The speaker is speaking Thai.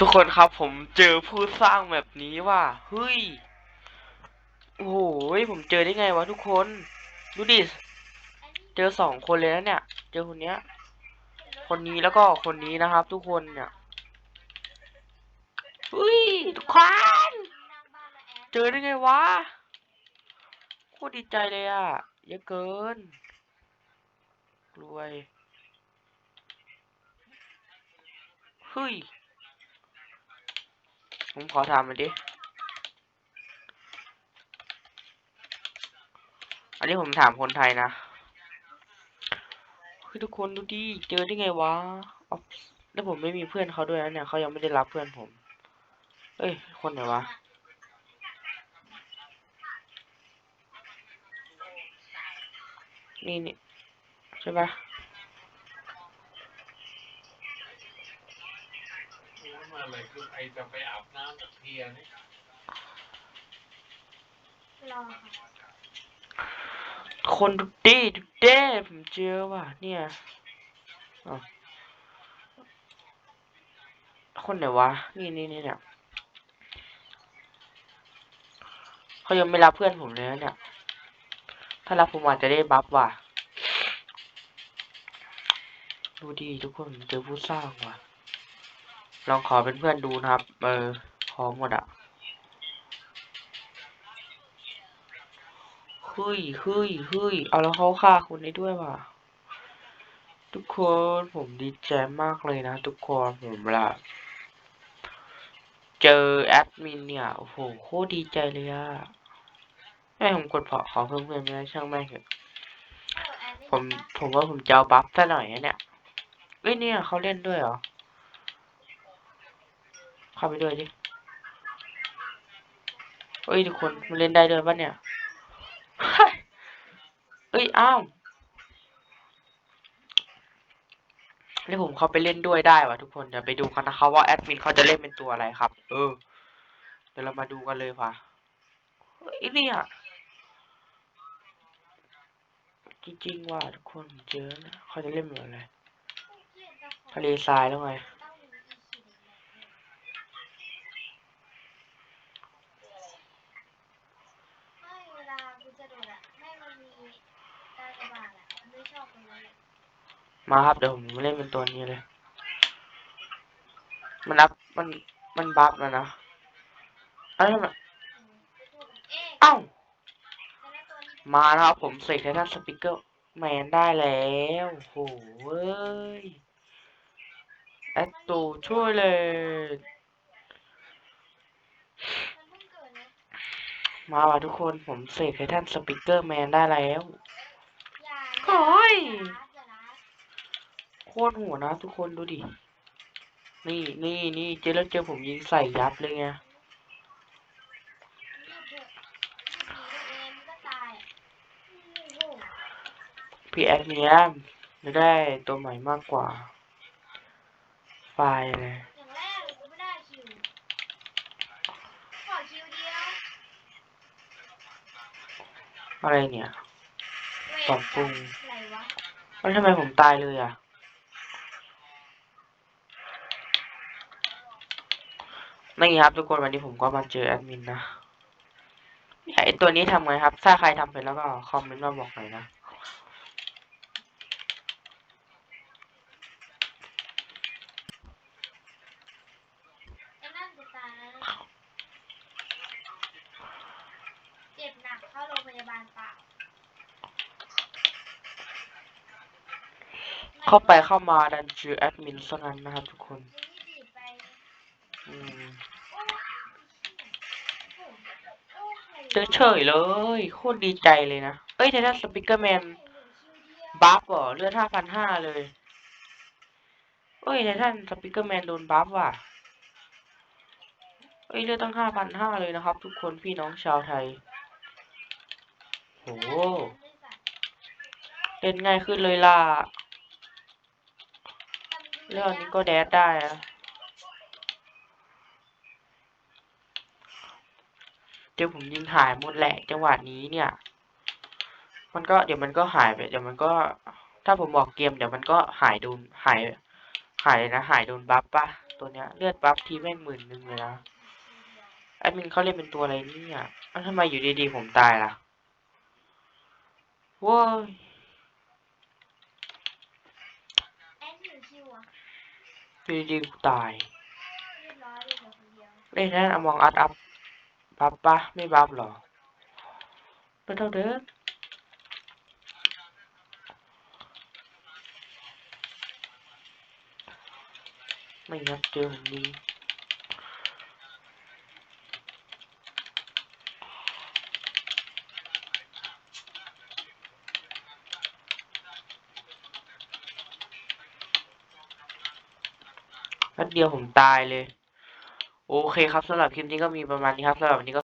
ทุกคนครับผมเจอผู้สร้างแบบนี้ว่าเฮ้ย โอ้โหผมเจอได้ไงวะทุกคน ดูดิ เจอสองคนเลยนะเนี่ย เจอคนเนี้ย คนนี้แล้วก็คนนี้นะครับ ทุกคนเนี่ยเฮ้ยทุกคนเจอได้ไงวะโคตรดีใจเลยอะเยอะเกินรวยเฮ้ย ผมขอถามมันอยดิ อันนี้ผมถามคนไทยนะคือทุกคนดูดิ เจอได้ไงวะ แล้วผมไม่มีเพื่อนเขาด้วยนะเนี่ยเขายังไม่ได้รับเพื่อนผม เอ้ย คนไหนวะนี่นี่ใช่ปะ เมื่อไรคือไอจะไปอาบน้ำกับเทียนี่รอค่ะคนดูดิดูเด้ผมเจอว่ะเนี่ยคนไหนวะ นี่นี่นี่เนี่ยเขายังไม่รับเพื่อนผมเลยนะเนี่ย ถ้ารับผมอาจจะได้บัฟว่ะ ดูดีทุกคนเจอผู้สร้างว่ะ ลองขอเป็นเพื่อนดูนะครับ เออขอหมดอะฮ้ยเฮ้ยเฮ้ยเอาแล้วเขาฆ่าคนได้ด้วยว่ะ ทุกคนผมดีใจมากเลยนะ ทุกคนผมละเจอแอดมินเนี่ย โอ้โห โคตรดีใจเลยอะแม่ผมกดขอขอเพิ่มเพื่อนไม่ได้ช่างแม่เถอะผมผมว่าผมจะเอาบัฟซะหน่อยนะเนี่ยเอ้ยเนี่ยเขาเล่นด้วยเหรอ เข้าไปด้วยดิเอ้ยทุกคนมันเล่นได้ด้วยปะเนี่ยเอ้ยอ้าวแล้วผมเข้าไปเล่นด้วยได้วะทุกคนเดี๋ยวไปดูกันนะครับว่าแอดมินเขาจะเล่นเป็นตัวอะไรครับ เออ เดี๋ยวเรามาดูกันเลยว่ะเฮ้ยเนี่ยจริงๆว่ะทุกคนเจอนะเขาจะเล่นเป็นอะไรทะเลทรายแล้วไง ไม่เวลากูจะโดดอะแม่มันมีการกระบาดอะมันไม่ชอบตรงนั้นอะ มาครับเดี๋ยวผมเล่นเป็นตัวนี้เลย มันรับมันมันบัฟแล้วนะเอ้ยมันเอ้าวมาแล้วครับผมเสกไททันสปิเกอร์แมนได้แล้วโหเว้ยแอดตูช่วยเลยมาว่ะทุกคนผมเสกไททันสปิเกอร์แมนได้แล้วอย่าโอ้ย อย่ารัดอย่ารัด โค ตรหัวนะ ทุกคนดูดิ นี่นี่นี่เจอแล้วเจอผมยิงใส่ยับเลยไงรีบเถอะรีบหนีตัวเองมันก็ตายอะโอ้โหพี่แอดเนี้ยไม่ได้ตัวใหม่มากกว่า ไฟล์เลยอย่างแรกเลยกูไม่ได้คิวขอคิวเดียวอะไรเนี่ยเว้ยปรับปรุงอะไรวะแล้วทำไมผมตายเลยอะ นี่ครับทุกคนวันนี้ผมก็มาเจอแอดมินนะเนี่ยไอตัวนี้ทำไงครับ ถ้าใครทำเป็นแล้วก็คอมเมนต์มาบอกหน่อยนะไอ้นั่นจะตายแล้วนะเจ็บหนักเข้าโรงพยาบาลเปล่าเข้าไปเข้ามาดันเจอแอดมินซะงั้นนะครับทุกคน จะนี่ดีดไป อืม โอ้โอ้ใคร เจ อเฉยเลย โคตรดีใจเลยนะ เอ้ยไททันสปิเกอร์แมนบัฟเหรอเลือดห้าพันห้าเลย เอ้ยไททันสปิเกอร์แมนโดนบัฟว่ะ เอ้ยเลือดตั้งห้าพันห้าเลยนะครับ ทุกคนพี่น้องชาวไทยโหเล่นง่ายขึ้นเลยล่ะเรื่องนี้ก็แดดได้อะ เดี๋ยวผมยิงหายหมดแหละจังหวะนี้เนี่ย มันก็เดี๋ยวมันก็หายไป เดี๋ยวมันก็ ถ้าผมบอกเกมเดี๋ยวมันก็หายโดนหายหายเลยนะหายโดนบัฟปะเอตัวเนี้ยเลือดบัฟทีแม่งหมื่นหนึ่งเลยนะแอดมินเขาเล่นเป็นตัวอะไรเนี่ยเอ้าทำไมอยู่ดีๆผมตายล่ะโว้ยแอนอยู่ชิวอะอยู่ดีๆกูตายเรียบร้อยเลยเหลือคนเดียวเล่นนั่นอมองอัดอัพ บัฟปะไม่บัฟหรอไม่ต้องเด้อไม่งั้นเจอผมดีนัดเดียวผมตายเลย โอเคครับสำหรับคลิปนี้ก็มีประมาณนี้ครับสำหรับวันนี้ก็